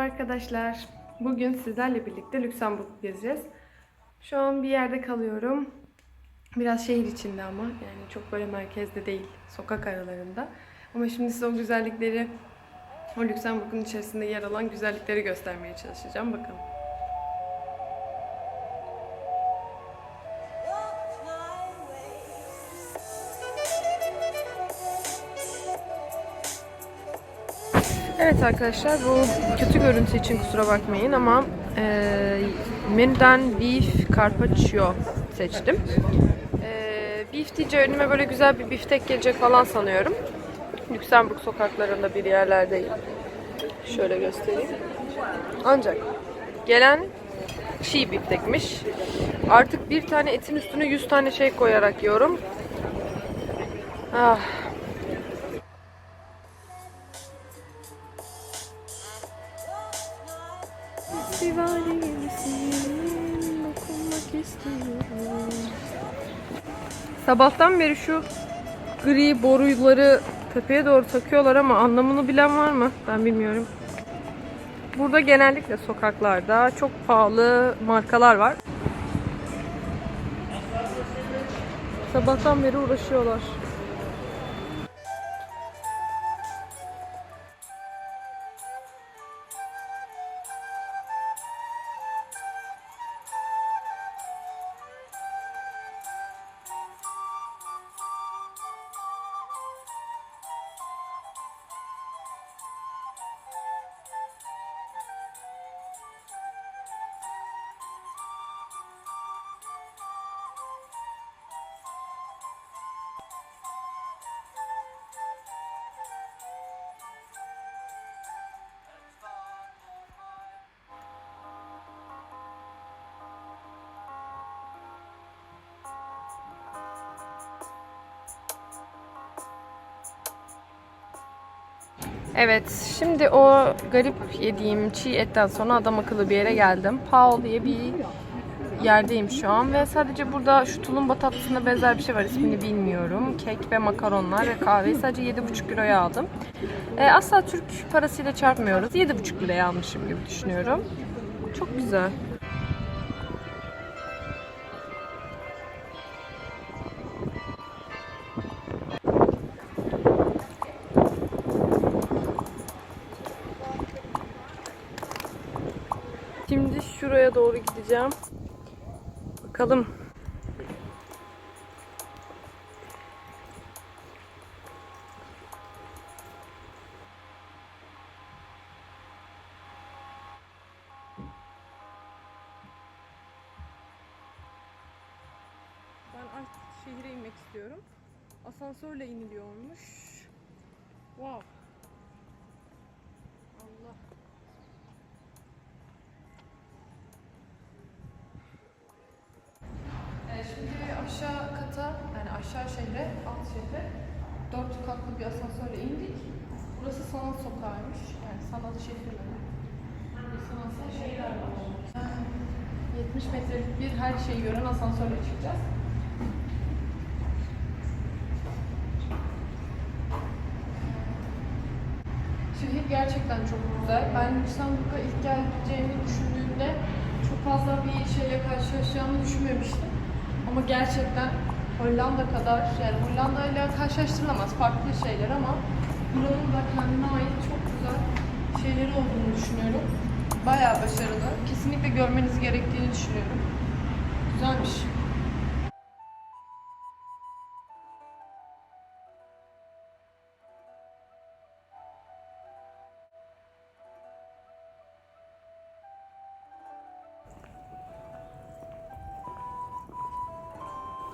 arkadaşlar. Bugün sizlerle birlikte Lüksemburg gezeceğiz. Şu an bir yerde kalıyorum. Biraz şehir içinde ama yani çok böyle merkezde değil, sokak aralarında. Ama şimdi size o güzellikleri, o Lüksemburg'un içerisinde yer alan güzellikleri göstermeye çalışacağım. Bakalım. Evet arkadaşlar bu kötü görüntü için kusura bakmayın ama e, menüden beef carpaccio seçtim. E, beef deyince önüme böyle güzel bir biftek gelecek falan sanıyorum. Lüksemburg sokaklarında bir yerlerdeyim. Şöyle göstereyim. Ancak gelen çiğ biftekmiş. Artık bir tane etin üstüne 100 tane şey koyarak yiyorum. Ah, Sabahtan beri şu gri boruları tepeye doğru takıyorlar ama anlamını bilen var mı? Ben bilmiyorum. Burada genellikle sokaklarda çok pahalı markalar var. Sabahtan beri uğraşıyorlar. Evet, şimdi o garip yediğim çiğ etten sonra adam akıllı bir yere geldim. Paul diye bir yerdeyim şu an ve sadece burada şu tulumba tatlısına benzer bir şey var ismini bilmiyorum. Kek ve makaronlar ve kahveyi sadece 7,5 euroya aldım. E, asla Türk parasıyla çarpmıyoruz. 7,5 liraya almışım gibi düşünüyorum. Çok güzel. Doğru gideceğim. Bakalım. Ben artık şehire inmek istiyorum. Asansörle iniliyormuş. Wow. Allah. Ee, Şimdi aşağı kata, yani aşağı şehre, alt şehre dört katlı bir asansörle indik. Burası sanat sokağıymış. Yani sanat şehri mi? Sanatsal şeyler var. Ee, 70 metrelik bir her şeyi gören asansörle çıkacağız. Şehir gerçekten çok güzel. Ben Lüksemburg'a ilk geleceğimi düşündüğümde çok fazla bir şeyle karşılaşacağımı düşünmemiştim. Ama gerçekten Hollanda kadar, yani Hollanda ile karşılaştırılamaz farklı şeyler ama buranın da kendine ait çok güzel şeyleri olduğunu düşünüyorum. Bayağı başarılı. Kesinlikle görmeniz gerektiğini düşünüyorum. Güzelmiş.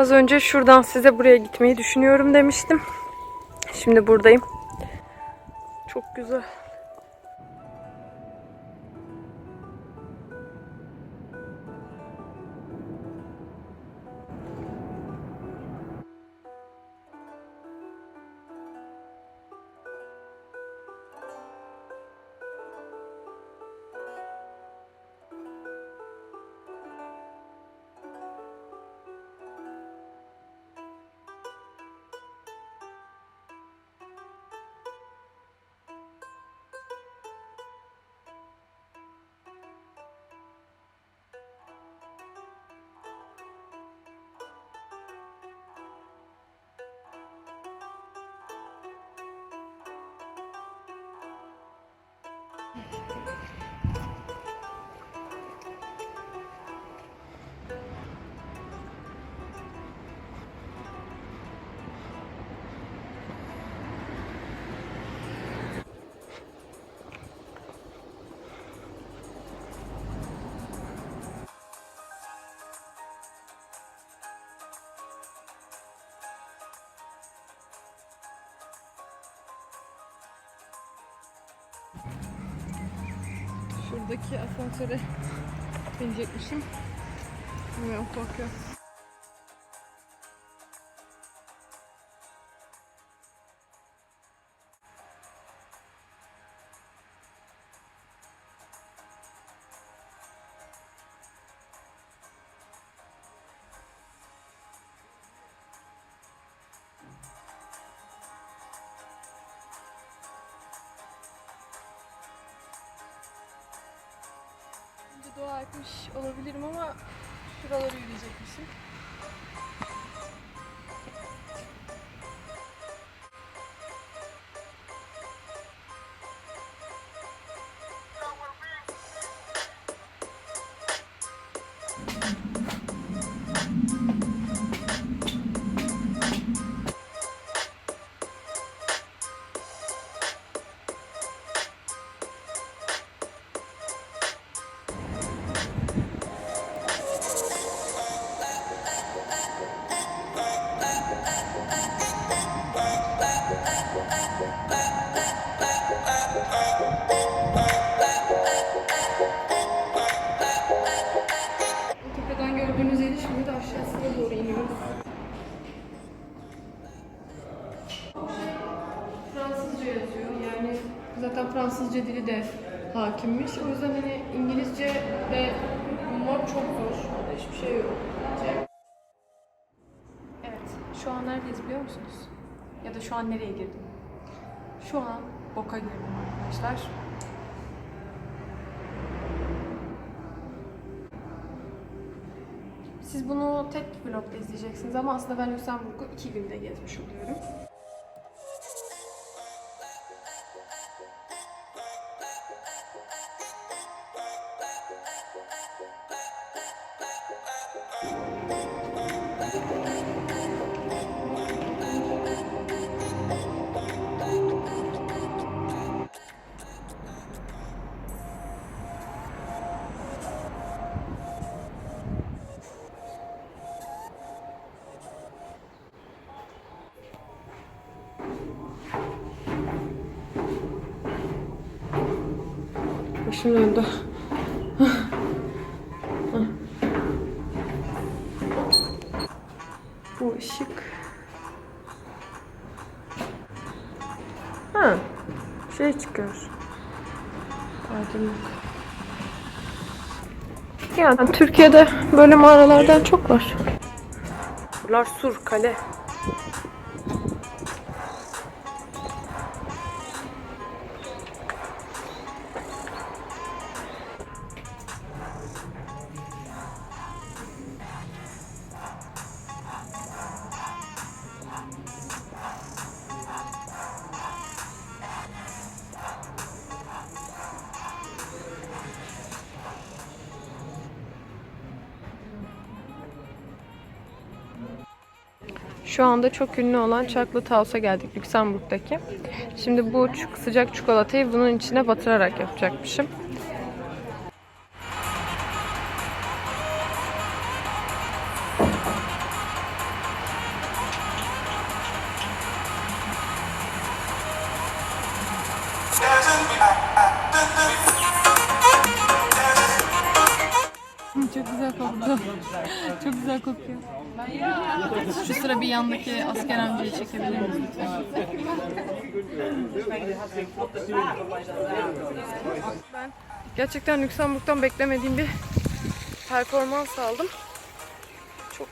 Az önce şuradan size buraya gitmeyi düşünüyorum demiştim. Şimdi buradayım. Çok güzel. Okay. Şuradaki asansöre binecekmişim. Bilmiyorum korkuyorum. Doğa etmiş olabilirim ama şuraları yürüyecekmişim. Tepeden gördüğünüz yeri şimdi de aşağısına doğru iniyoruz. Fransızca yazıyor. Yani zaten Fransızca dili de hakimmiş. O yüzden hani İngilizce ve mod çok zor. Hiçbir şey yok. Şu an neredeyiz biliyor musunuz? Ya da şu an nereye girdim? Şu an boka girdim arkadaşlar. Siz bunu tek vlogda izleyeceksiniz ama aslında ben Lüksemburg'u iki günde gezmiş oluyorum. Başım döndü. Bu ışık. Ha, şey çıkıyor. Aydınlık. Yani Türkiye'de böyle mağaralardan çok var. Buralar sur, kale. Şu anda çok ünlü olan Chocolate House'a geldik Lüksemburg'daki. Şimdi bu sıcak çikolatayı bunun içine batırarak yapacakmışım. Güzel kokuyor. Şu sıra bir yandaki asker amcayı çekebilir miyiz? Ben gerçekten Lüksemburg'dan beklemediğim bir performans aldım. Çok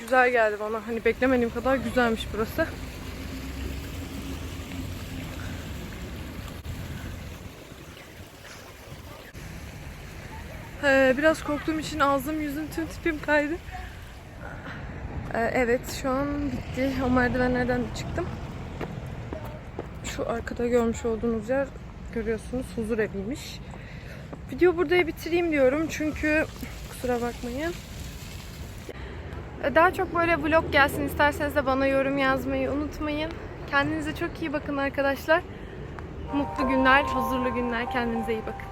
güzel geldi bana. Hani beklemediğim kadar güzelmiş burası. Ee, biraz korktuğum için ağzım, yüzüm, tüm tipim kaydı. Ee, evet, şu an bitti. O merdivenlerden çıktım. Şu arkada görmüş olduğunuz yer görüyorsunuz huzur eviymiş. Video burada bitireyim diyorum çünkü kusura bakmayın. Daha çok böyle vlog gelsin isterseniz de bana yorum yazmayı unutmayın. Kendinize çok iyi bakın arkadaşlar. Mutlu günler, huzurlu günler. Kendinize iyi bakın.